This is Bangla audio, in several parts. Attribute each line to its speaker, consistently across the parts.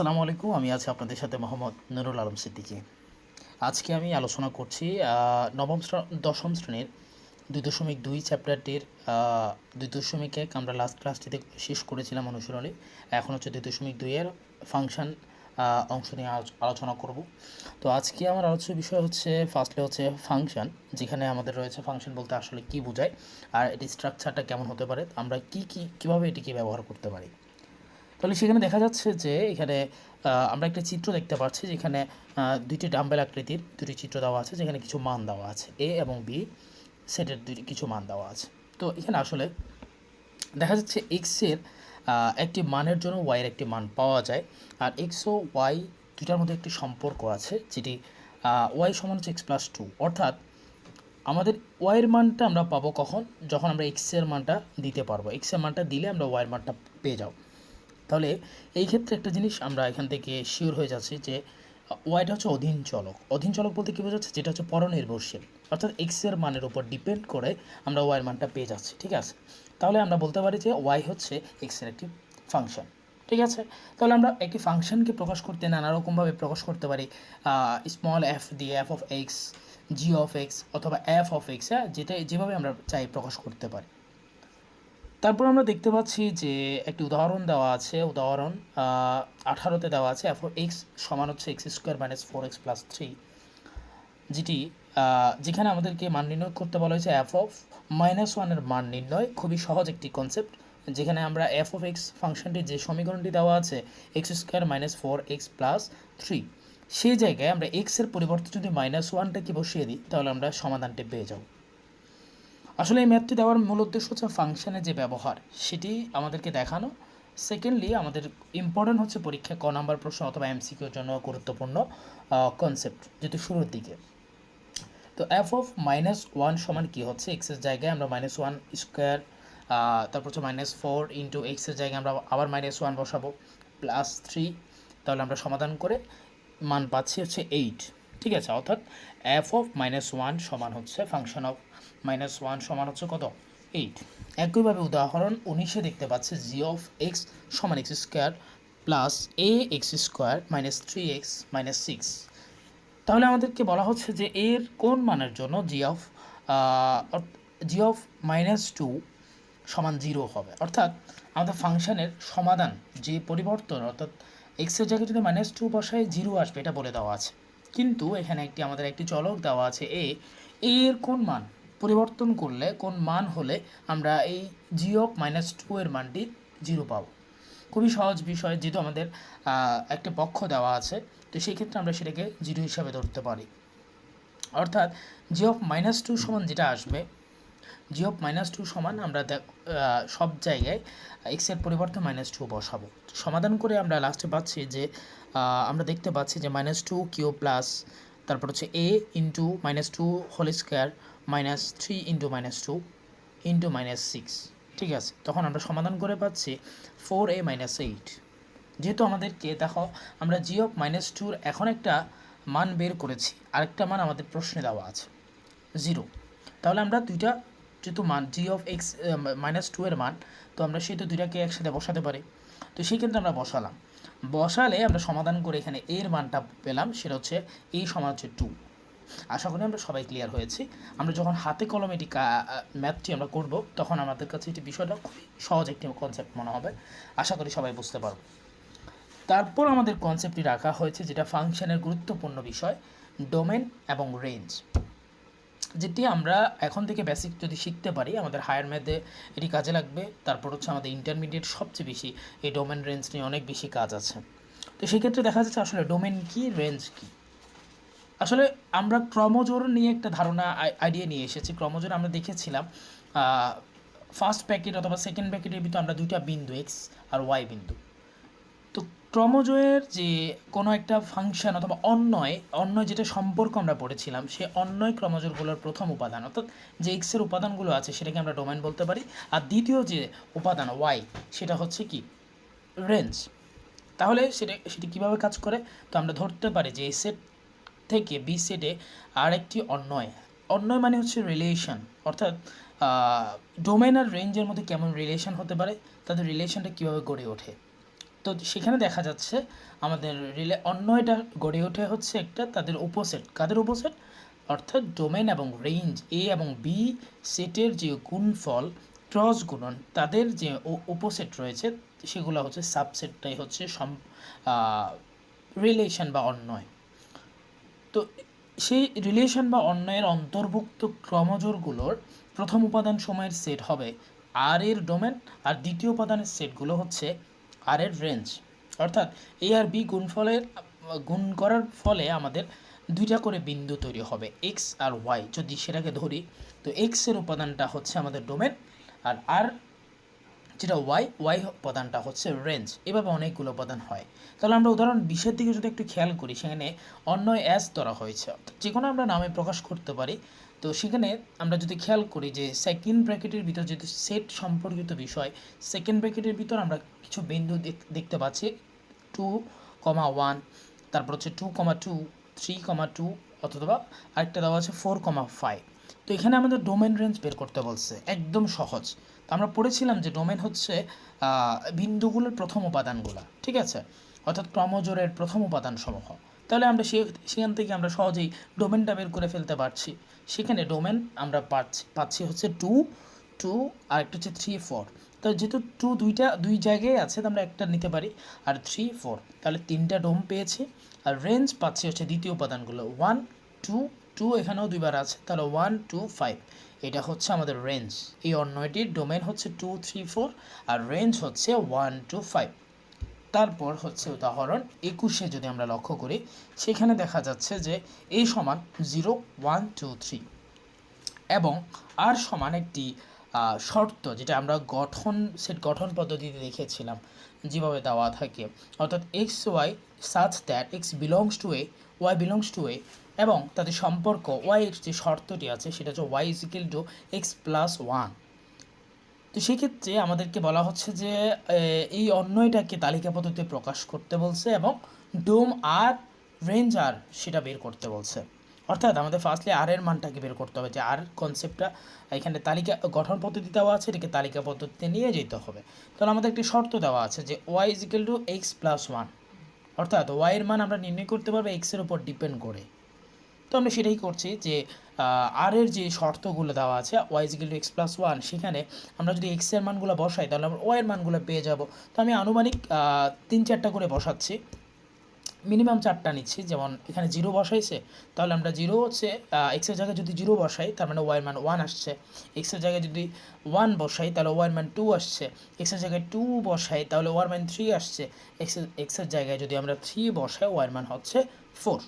Speaker 1: আসসালামু আলাইকুম আমি আছি আপনাদের সাথে মোহাম্মদ নুরুল আলম সিদ্দিকী। আজকে আমি আলোচনা করছি নবম দশম শ্রেণির দুই দশমিক দুই চ্যাপ্টারটির দুই দশমিক এক আমরা লাস্ট ক্লাসটিতে শেষ করেছিলাম অনুসরণে এখন হচ্ছে দুই দশমিক দুইয়ের ফাংশন অংশ নিয়ে আলোচ- আলোচনা করব। তো আজকে আমার আলোচ্য বিষয় হচ্ছে ফার্স্টলি হচ্ছে ফাংশন যেখানে আমাদের রয়েছে ফাংশন বলতে আসলে কি বোঝায়, আর এটির স্ট্রাকচারটা কেমন হতে পারে, আমরা কি কি, কীভাবে এটিকে ব্যবহার করতে পারি। তাহলে সেখানে দেখা যাচ্ছে যে এখানে আমরা একটা চিত্র দেখতে পাচ্ছি যেখানে দুইটি ডাম্বেল আকৃতির দুটি চিত্র দেওয়া আছে, যেখানে কিছু মান দেওয়া আছে এ এবং বি সেটের দুটি, কিছু মান দেওয়া আছে। তো এখানে আসলে দেখা যাচ্ছে এক্সের একটি মানের জন্য ওয়াইয়ের একটি মান পাওয়া যায়, আর এক্স ও ওয়াই দুটার মধ্যে একটি সম্পর্ক আছে, যেটি ওয়াই সমান হচ্ছে এক্স প্লাস টু অর্থাৎ আমাদের ওয়াইয়ের মানটা আমরা পাবো কখন? যখন আমরা এক্সের মানটা দিতে পারব। এক্সের মানটা দিলে আমরা ওয়াইয়ের মানটা পেয়ে যাব। তাহলে এই ক্ষেত্রে একটা জিনিস আমরা এখান থেকে শিওর হয়ে যাচ্ছি যে ওয়াইটা হচ্ছে অধীন চলক। অধীন চলক বলতে কী বোঝাচ্ছে? যেটা হচ্ছে পরনির্ভরশীল। অর্থাৎ এক্সের মানের উপর ডিপেন্ড করে আমরা ওয়াইয়ের মানটা পেয়ে যাচ্ছি, ঠিক আছে? তাহলে আমরা বলতে পারি যে ওয়াই হচ্ছে এক্সের একটি ফাংশন ঠিক আছে? তাহলে আমরা একটি ফাংশনকে প্রকাশ করতে নানা রকমভাবে প্রকাশ করতে পারি স্মল এফ দিয়ে f of x g of x অথবা এফ অফ এক্স হ্যাঁ? যেটা যেভাবে আমরা চাই প্রকাশ করতে পারি। তারপর আমরা দেখতে পাচ্ছি যে একটি উদাহরণ দেওয়া আছে, উদাহরণ আঠারোতে দেওয়া আছে এফ এক্স সমান হচ্ছে x square minus four x plus three যেটি যেখানে আমাদেরকে মান নির্ণয় করতে বলা হয়েছে এফ অফ মাইনাস ওয়ানের মান নির্ণয়, খুবই সহজ একটি কনসেপ্ট যেখানে আমরা এফ অফ এক্স ফাংশনটি যে সমীকরণটি দেওয়া আছে x square minus four x plus three সেই জায়গায় আমরা এক্সের পরিবর্তে যদি মাইনাস ওয়ানটাকে বসিয়ে দিই, তাহলে আমরা সমাধানটি পেয়ে যাব। আসলে এই ম্যাথটি দেওয়ার মূল উদ্দেশ্য হচ্ছে ফাংশনের যে ব্যবহার, সেটি আমাদেরকে দেখানো। সেকেন্ডলি আমাদের ইম্পর্টেন্ট হচ্ছে পরীক্ষা ক নাম্বার প্রশ্ন অথবা এমসিকিউর জন্য গুরুত্বপূর্ণ কনসেপ্ট যেহেতু শুরুর দিকে। তো এফ অফ মাইনাস ওয়ান সমান কী হচ্ছে? এক্সের জায়গায় আমরা মাইনাস ওয়ান স্কোয়ার তারপর হচ্ছে মাইনাস ফোর ইন্টু এক্সের জায়গায় আমরা আবার মাইনাস ওয়ান বসাবো প্লাস থ্রি তাহলে আমরা সমাধান করে মান পাচ্ছি হচ্ছে এইট ঠিক আছে, অর্থাৎ এফ অফ মাইনাস ওয়ান সমান হচ্ছে ফাংশন অফ মাইনাস ওয়ান সমান হচ্ছে কত? এইট একইভাবে উদাহরণ উনিশে দেখতে পাচ্ছে জি অফ এক্স সমান x square plus a x square minus three x minus six তাহলে আমাদেরকে বলা হচ্ছে যে এর কোন মানের জন্য g of g of minus two সমান জিরো হবে। অর্থাৎ আমাদের ফাংশনের সমাধান যে পরিবর্তন, অর্থাৎ এক্সের জায়গায় যদি মাইনাস টু বসায় জিরো আসবে, এটা বলে দেওয়া আছে। কিন্তু এখানে একটি, আমাদের একটি চলক দেওয়া আছে এ এর কোন মান? পরিবর্তন করলে কোন মান হলে আমরা এই জি অফ মাইনাস টু এর মানটি জিরো পাবো। খুবই সহজ বিষয়, যেহেতু আমাদের একটা পক্ষ দেওয়া আছে, তো সেই ক্ষেত্রে আমরা সেটাকে জিরো হিসাবে ধরতে পারি। অর্থাৎ জি অফ মাইনাস টু সমান যেটা আসবে জি অফ মাইনাস টু সমান আমরা সব জায়গায় এক্সের পরিবর্তে মাইনাস টু বসাবো। সমাধান করে আমরা লাস্টে পাচ্ছি যে আমরা দেখতে পাচ্ছি যে মাইনাস টু কিউ প্লাস তারপর হচ্ছে a into minus two whole square minus three into minus two into minus six ঠিক আছে? তখন আমরা সমাধান করে পাচ্ছি ফোর এ মাইনাস এইট যেহেতু আমাদেরকে, দেখো, আমরা জি অফ মাইনাস টুর এখন একটা মান বের করেছি, আরেকটা মান আমাদের প্রশ্নে দেওয়া আছে জিরো তাহলে আমরা দুইটা, যেহেতু মান g of x minus two এর মান, তো আমরা সেহেতু দুইটাকে একসাথে বসাতে পারি। তো সেই ক্ষেত্রে আমরা বসালাম। বসালে আমরা সমাধান করে এখানে এর মানটা পেলাম, সেটা হচ্ছে এই সমান হচ্ছে টু আশা করি আমরা সবাই ক্লিয়ার হয়েছি। আমরা যখন হাতে কলমে এটি ম্যাথটি আমরা করব, তখন আমাদের কাছে এটি বিষয়টা খুবই সহজ একটি কনসেপ্ট মনে হবে। আশা করি সবাই বুঝতে পারব। তারপর আমাদের কনসেপ্টটি রাখা হয়েছে, যেটা ফাংশনের গুরুত্বপূর্ণ বিষয় ডোমেন এবং রেঞ্জ যেটি আমরা এখন থেকে বেসিক যদি শিখতে পারি, আমাদের হায়ার ম্যাথে এটি কাজে লাগবে। তারপর হচ্ছে আমাদের ইন্টারমিডিয়েট সবচেয়ে বেশি, এই ডোমেন রেঞ্জ নিয়ে অনেক বেশি কাজ আছে। তো সেক্ষেত্রে দেখা যাচ্ছে আসলে ডোমেন কি রেঞ্জ কি? আসলে আমরা ক্রমজোর নিয়ে একটা ধারণা আইডিয়া নিয়ে এসেছি। ক্রমজোর আমরা দেখেছিলাম ফার্স্ট প্যাকেট অথবা সেকেন্ড প্যাকেটের ভিতরে আমরা দুইটা বিন্দু এক্স আর ওয়াই বিন্দু। তো ক্রমজয়ের যে কোনো একটা ফাংশন অথবা অন্যয় অন্যয় যেটা সম্পর্ক আমরা পড়েছিলাম, সে অন্যয় ক্রমজোরগুলোর প্রথম উপাদান, অর্থাৎ যে এক্সের উপাদানগুলো আছে সেটাকে আমরা ডোমেন বলতে পারি। আর দ্বিতীয় যে উপাদান ওয়াই সেটা হচ্ছে কি? রেঞ্জ তাহলে সেটা, সেটি কীভাবে কাজ করে? তো আমরা ধরতে পারি যে এই সেট থেকে বি সেটে আরেকটি অন্যয় অন্যয় মানে হচ্ছে রিলেশন অর্থাৎ ডোমেন আর রেঞ্জের মধ্যে কেমন রিলেশন হতে পারে, তাদের রিলেশনটা কীভাবে গড়ে ওঠে। তো সেখানে দেখা যাচ্ছে, আমাদের রিলে অন্যয়টা গড়ে ওঠে হচ্ছে একটা তাদের উপসেট কাদের উপসেট অর্থাৎ ডোমেন এবং রেঞ্জ এ এবং বি সেটের যে গুণফল ক্রস গুণন, তাদের যে উপসেট রয়েছে, সেগুলো হচ্ছে সাবসেটটাই হচ্ছে সম রিলেশন বা অন্যয় তো সেই রিলেশন বা অন্যয়ের অন্তর্ভুক্ত ক্রমজোরগুলোর প্রথম উপাদান সময়ের সেট হবে আর এর ডোমেন আর দ্বিতীয় উপাদানের সেটগুলো হচ্ছে আর এর রেঞ্জ অর্থাৎ এ আর বি গুণফলের গুণ করার ফলে আমাদের দুইটা করে বিন্দু তৈরি হবে এক্স আর ওয়াই যদি সেটাকে ধরি, তো এক্সের উপাদানটা হচ্ছে আমাদের ডোমেন আর আর যেটা ওয়াই ওয়াই উপাদানটা হচ্ছে রেঞ্জ এভাবে অনেকগুলো উপাদান হয়। তাহলে আমরা উদাহরণ বিশের দিকে যদি একটু খেয়াল করি, সেখানে অন্য অ্যাস ধরা হয়েছে। যে কোনো আমরা নামে প্রকাশ করতে পারি। তো সেখানে আমরা যদি খেয়াল করি যে সেকেন্ড ব্র্যাকেটের ভিতর যেহেতু সেট সম্পর্কিত বিষয় সেকেন্ড ব্র্যাকেটের ভিতর আমরা কিছু বিন্দু দেখতে পাচ্ছি। টু কমা ওয়ান তারপর হচ্ছে two comma two three comma two অথবা আরেকটা দেওয়া আছে ফোর কমা ফাইভ তো এখানে আমাদের ডোমেন রেঞ্জ বের করতে বলছে। একদম সহজ। আমরা পড়েছিলাম যে ডোমেন হচ্ছে বিন্দুগুলোর প্রথম উপাদানগুলো, ঠিক আছে? অর্থাৎ ক্রমজোরের প্রথম উপাদান সমূহ তাহলে আমরা সে, সেখান থেকে আমরা সহজেই ডোমেনটা বের করে ফেলতে পারছি। সেখানে ডোমেন আমরা পাচ্ছি পাচ্ছি হচ্ছে টু টু আর একটা হচ্ছে থ্রি, ফোর। তো যেহেতু টু দুইটা, দুই জায়গায় আছে, তো আমরা একটা নিতে পারি। আর থ্রি, ফোর, তাহলে তিনটা ডোম পেয়েছি। আর রেঞ্জ পাচ্ছি হচ্ছে দ্বিতীয় উপাদানগুলো, ওয়ান, টু টু এখানেও দুইবার আছে। তাহলে ওয়ান টু ফাইভ এটা হচ্ছে আমাদের রেঞ্জ এই অন্যটির ডোমেন হচ্ছে টু থ্রি ফোর আর রেঞ্জ হচ্ছে ওয়ান টু ফাইভ তারপর হচ্ছে উদাহরণ একুশে যদি আমরা লক্ষ্য করি, সেখানে দেখা যাচ্ছে যে এ সমান জিরো ওয়ান টু থ্রি এবং আর সমান একটি শর্ত যেটা আমরা গঠন সেট গঠন পদ্ধতিতে দেখেছিলাম, যেভাবে দেওয়া থাকে। অর্থাৎ x y such that x belongs to A y belongs to A এবং তাদের সম্পর্ক ওয়াই এর যে শর্তটি আছে, সেটা হচ্ছে y equal to x plus one তো সেক্ষেত্রে আমাদেরকে বলা হচ্ছে যে এই অন্যয়টাকে তালিকা পদ্ধতিতে প্রকাশ করতে বলছে এবং ডোম আর রেঞ্জ আর সেটা বের করতে বলছে। অর্থাৎ আমাদের ফার্স্টলি আর এর মানটাকে বের করতে হবে, যে আর কনসেপ্টটা এখানে তালিকা, গঠন পদ্ধতি দেওয়া আছে, এটাকে তালিকা পদ্ধতিতে নিয়ে যেতে হবে। তাহলে আমাদের একটি শর্ত দেওয়া আছে যে y equal to x plus one অর্থাৎ ওয়াইয়ের মান আমরা নির্ণয় করতে পারব এক্সের উপর ডিপেন্ড করে। তো আমরা সেটাই করছি যে আর এর যে শর্তগুলো দেওয়া আছে y equal to x plus one সেখানে আমরা যদি এক্সের মানগুলো বসাই, তাহলে আমরা ওয়াইয়ের মানগুলো পেয়ে যাব। তো আমি আনুমানিক তিন চারটা করে বসাচ্ছি। মিনিমাম চারটা নিচ্ছি, যেমন এখানে জিরো বসাইছে, তাহলে আমরা জিরো হচ্ছে এক্সের জায়গায় যদি জিরো বসাই, তার মানে ওয়াই মান ওয়ান আসছে। এক্সের জায়গায় যদি ওয়ান বসাই, তাহলে ওয়াই মান টু আসছে। এক্সের জায়গায় টু বসাই, তাহলে ওয়ার মান থ্রি আসছে। এক্সের এক্সের জায়গায় যদি আমরা থ্রি বসাই ওয়াই মান হচ্ছে ফোর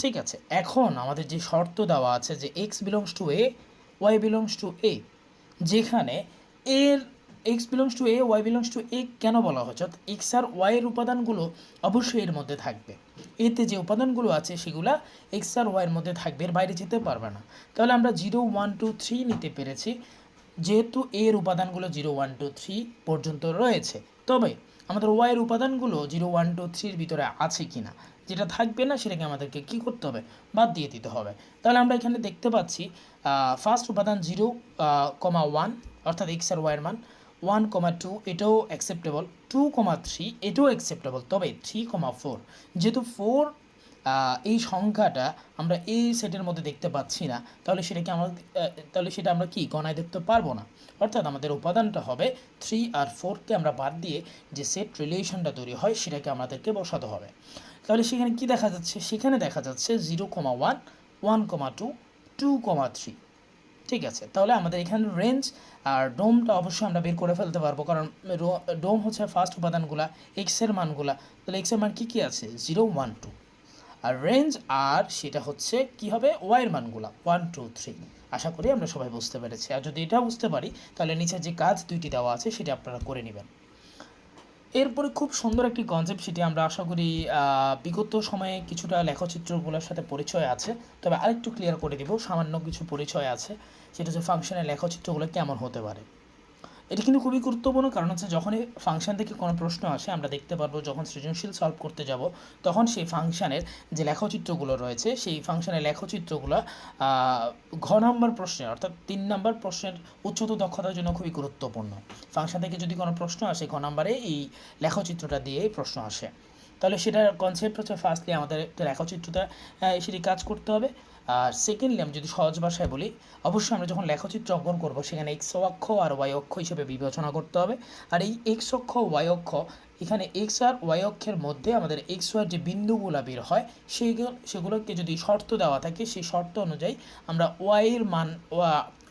Speaker 1: ঠিক আছে, এখন আমাদের যে শর্ত দেওয়া আছে যে x belongs to A y belongs to A যেখানে এর x belongs to A y belongs to A কেন বলা হচ্ছে? অর্থাৎ এক্স আর ওয়াইয়ের উপাদানগুলো অবশ্যই এর মধ্যে থাকবে। এতে যে উপাদানগুলো আছে সেগুলো এক্স আর ওয়াইয়ের মধ্যে থাকবে, এর বাইরে যেতে পারবে না। তাহলে আমরা জিরো, ওয়ান, টু, থ্রি নিতে পেরেছি। যেহেতু এর উপাদানগুলো জিরো, ওয়ান, টু, থ্রি পর্যন্ত রয়েছে। তবে আমাদের ওয়াইয়ের উপাদানগুলো জিরো, ওয়ান, টু, থ্রির ভিতরে আছে কি না যেটা থাকবে না সেটাকে আমাদেরকে কি করতে হবে? বাদ দিয়ে দিতে হবে। তাহলে আমরা এখানে দেখতে পাচ্ছি ফার্স্ট উপাদান জিরো কমা ওয়ান অর্থাৎ এক্স আর ওয়াইয়ের মান ওয়ান কমা টু এটাও অ্যাকসেপ্টেবল টু কমা থ্রি এটাও অ্যাকসেপ্টেবল তবে থ্রি কমা ফোর যেহেতু ফোর এই সংখ্যাটা আমরা এই সেটের মধ্যে দেখতে পাচ্ছি না, তাহলে সেটাকে আমরা তাহলে সেটা আমরা কি গণায় দেখতে পারব না। অর্থাৎ আমাদের উপাদানটা হবে থ্রি আর ফোরকে আমরা বাদ দিয়ে যে সেট রিলেশনটা তৈরি হয়, সেটাকে আমাদেরকে বসাতে হবে। তাহলে সেখানে কি দেখা যাচ্ছে? সেখানে দেখা যাচ্ছে zero comma one one comma two two comma three ঠিক আছে? তাহলে আমাদের এখানে রেঞ্জ আর ডোমটা অবশ্যই আমরা বের করে ফেলতে পারব। কারণ ডোম হচ্ছে ফার্স্ট উপাদানগুলা এক্সের মানগুলা। তাহলে এক্সের মান কী কী আছে? জিরো ওয়ান টু আর রেঞ্জ আর সেটা হচ্ছে কি হবে? ওয়াইয়ের মানগুলা। ওয়ান টু থ্রি আশা করি আমরা সবাই বুঝতে পেরেছি। আর যদি এটা বুঝতে পারি, তাহলে নিচে যে কাজ, দুইটি দেওয়া আছে, সেটা আপনারা করে নেবেন। এরপরে খুব সুন্দর একটি কনসেপ্ট সেটি আমরা আশা করি বিগত সময়ে কিছুটা লেখচিত্রগুলোর সাথে পরিচয় আছে। তবে আরেকটু ক্লিয়ার করে দিব, সামান্য কিছু পরিচয় আছে, সেটা হচ্ছে ফাংশনের লেখচিত্রগুলো কেমন হতে পারে। এটি কিন্তু খুবই গুরুত্বপূর্ণ, কারণ হচ্ছে যখনই ফাংশন থেকে কোনো প্রশ্ন আসে, আমরা দেখতে পারব যখন সৃজনশীল সলভ করতে যাব, তখন সেই ফাংশনের যে লেখচিত্রগুলো রয়েছে, সেই ফাংশনের লেখচিত্রগুলো ঘ নম্বর প্রশ্নের, অর্থাৎ তিন নম্বর প্রশ্নের উচ্চতর দক্ষতার জন্য খুবই গুরুত্বপূর্ণ। ফাংশন থেকে যদি কোনো প্রশ্ন আসে, ঘ নম্বরে এই লেখচিত্রটা দিয়েই প্রশ্ন আসে। তাহলে সেটার কনসেপ্ট হচ্ছে ফার্স্টলি আমাদের একটা লেখচিত্রটা সেটি কাজ করতে হবে। আর সেকেন্ডলি আমি যদি সহজ ভাষায় বলি, অবশ্যই আমরা যখন লেখচিত্র অঙ্কন করব, সেখানে এক্স অক্ষ আর ওয়াই অক্ষ হিসেবে বিবেচনা করতে হবে। আর এই এক্স অক্ষ ওয়াই অক্ষ, এখানে এক্স আর ওয়াই অক্ষের মধ্যে আমাদের এক্স ওয়ার যে বিন্দুগুলো বের হয় সেইগুলো সেগুলোকে যদি শর্ত দেওয়া থাকে, সেই শর্ত অনুযায়ী আমরা ওয়াইয়ের মান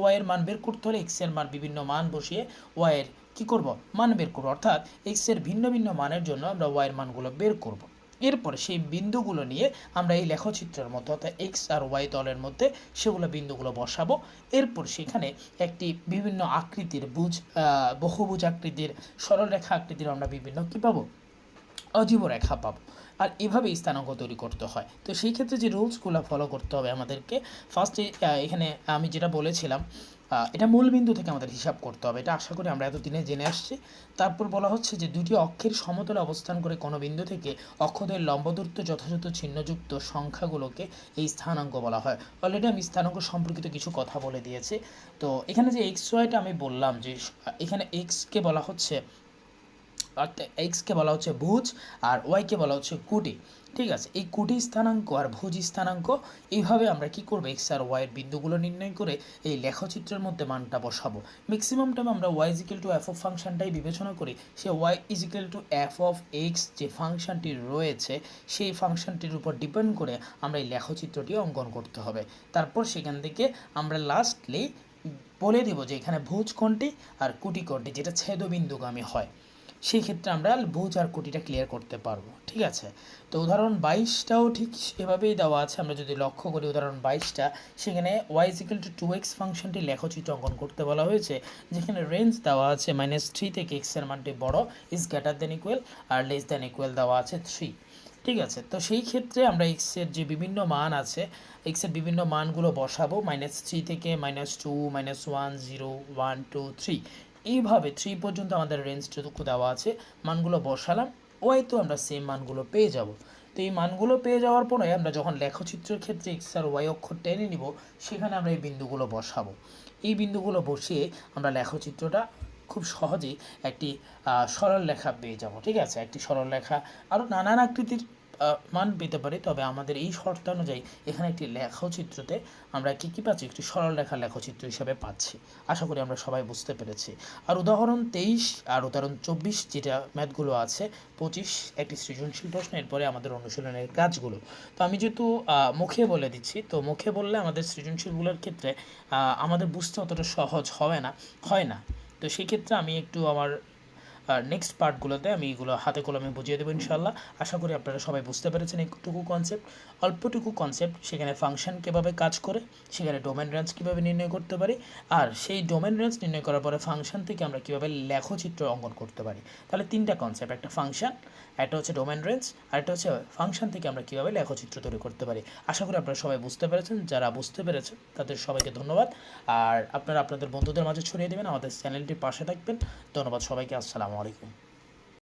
Speaker 1: ওয়াইয়ের মান বের করতে হলে এক্সের মান বিভিন্ন মান বসিয়ে ওয়াইয়ের কী করব? মান বের করব। অর্থাৎ এক্সের ভিন্ন ভিন্ন মানের জন্য আমরা ওয়াইয়ের মানগুলো বের করব। এরপর সেই বিন্দুগুলো নিয়ে আমরা এই লেখচিত্রের মধ্যে অর্থাৎ এক্স আর ওয়াই তলের মধ্যে সেগুলো বিন্দুগুলো বসাবো। এরপর সেখানে একটি বিভিন্ন আকৃতির বুঝ বহুভুজ আকৃতির, সরলরেখা আকৃতির আমরা বিভিন্ন কী পাবো? অজীব রেখা পাবো। আর এভাবেই স্থানাঙ্ক তৈরি করতে হয়। তো সেই ক্ষেত্রে যে রুলসগুলো ফলো করতে হবে আমাদেরকে ফার্স্টে এখানে আমি যেটা বলেছিলাম এটা মূল বিন্দু থেকে আমাদের হিসাব করতে হবে। এটা আশা করি আমরা এতদিনে জেনে আসছি। তারপর বলা হচ্ছে যে দুটি অক্ষের সমতলে অবস্থান করে কোনো বিন্দু থেকে অক্ষদের লম্ব দূরত্ব যথাযথ চিহ্নযুক্ত সংখ্যাগুলোকে এই স্থানাঙ্ক বলা হয়। অলরেডি আমি স্থানাঙ্ক সম্পর্কিত কিছু কথা বলে দিয়েছি। তো এখানে যে এক্স ওয়াইটা আমি বললাম যে এখানে এক্সকে বলা হচ্ছে এক্সকে বলা হচ্ছে ভুজ আর ওয়াইকে বলা হচ্ছে কুটি। ঠিক আছে, এই কুটি স্থানাঙ্ক আর ভুজ স্থানাঙ্ক, এইভাবে আমরা কি করব? এক্স আর ওয়াইয়ের বিন্দুগুলো নির্ণয় করে এই লেখচিত্রের মধ্যে মানটা বসাবো। ম্যাক্সিমাম টাইম আমরা y equal to f of ফাংশনটাই বিবেচনা করি। সে y equal to f of x যে ফাংশনটি রয়েছে, সেই ফাংশনটির উপর ডিপেন্ড করে আমরা এই লেখচিত্রটি অঙ্কন করতে হবে। তারপর সেখান থেকে আমরা লাস্টলি বলে দেব যে এখানে ভুজ কোনটি আর কুটি কোনটি যেটা ছেদবিন্দুগামী হয়। সেই ক্ষেত্রে আমরা ভুজ আর কোটিটা ক্লিয়ার করতে পারব, ঠিক আছে? তো উদাহরণ বাইশটাও ঠিক এভাবেই দেওয়া আছে, আমরা যদি লক্ষ্য করি উদাহরণ বাইশটা, সেখানে y equal to two x ফাংশনটি লেখচিত্র অঙ্কন করতে বলা হয়েছে, যেখানে রেঞ্জ দেওয়া আছে মাইনাস থ্রি থেকে এক্সের মানটি বড় is greater than equal or less than equal দেওয়া আছে থ্রি ঠিক আছে? তো সেই ক্ষেত্রে আমরা এক্সের যে বিভিন্ন মান আছে এক্সের বিভিন্ন মানগুলো বসাবো মাইনাস থ্রি থেকে minus two minus one zero one two three এইভাবে থ্রি পর্যন্ত আমাদের রেঞ্জ রেঞ্জটুকু দেওয়া আছে, মানগুলো বসালাম। ওয়াই তো আমরা সেম মানগুলো পেয়ে যাব। তো এই মানগুলো পেয়ে যাওয়ার পরে আমরা যখন লেখচিত্রের ক্ষেত্রে এক্স আর ওয়াই অক্ষর টেনে নিব, সেখানে আমরা এই বিন্দুগুলো বসাবো। এই বিন্দুগুলো বসিয়ে আমরা লেখচিত্রটা খুব সহজেই একটি সরল লেখা পেয়ে যাব, ঠিক আছে? একটি সরল লেখা আরও নানান আকৃতির মান পেতে পারি, তবে আমাদের এই শর্ত অনুযায়ী এখানে একটি লেখচিত্রতে আমরা কী কী পাচ্ছি? একটি সরল রেখা লেখচিত্র হিসাবে পাচ্ছি। আশা করি আমরা সবাই বুঝতে পেরেছি। আর উদাহরণ তেইশ আর উদাহরণ চব্বিশ যেটা ম্যাথগুলো আছে, পঁচিশ একটি সৃজনশীল প্রশ্ন, এরপরে আমাদের অনুশীলনের কাজগুলো। তো আমি যেহেতু মুখে বলে দিচ্ছি, তো মুখে বললে আমাদের সৃজনশীলগুলোর ক্ষেত্রে আমাদের বুঝতে অতটা সহজ হবে না, হয় না। তো সেই ক্ষেত্রে আমি একটু আমার নেক্সট পার্টগুলোতে আমি এগুলো হাতে কলমে বুঝিয়ে দেবো ইনশাল্লাহ আশা করি আপনারা সবাই বুঝতে পেরেছেন একটুকু কনসেপ্ট অল্পটুকু কনসেপ্ট সেখানে ফাংশন কীভাবে কাজ করে, সেখানে ডোমেন রেঞ্জ কীভাবে নির্ণয় করতে পারি, আর সেই ডোমেন রেঞ্জ নির্ণয় করার পরে ফাংশন থেকে আমরা কীভাবে লেখচিত্র অঙ্কন করতে পারি। তাহলে তিনটা কনসেপ্ট একটা ফাংশন একটা হচ্ছে ডোমেন রেঞ্জ আর একটা হচ্ছে ফাংশন থেকে আমরা কীভাবে লেখচিত্র তৈরি করতে পারি। আশা করি আপনারা সবাই বুঝতে পেরেছেন, যারা বুঝতে পেরেছেন, তাদের সবাইকে ধন্যবাদ। আর আপনারা আপনাদের বন্ধুদের মাঝে ছড়িয়ে দেবেন, আমাদের চ্যানেলটির পাশে থাকবেন। ধন্যবাদ সবাইকে, আসসালামু আলাইকুম।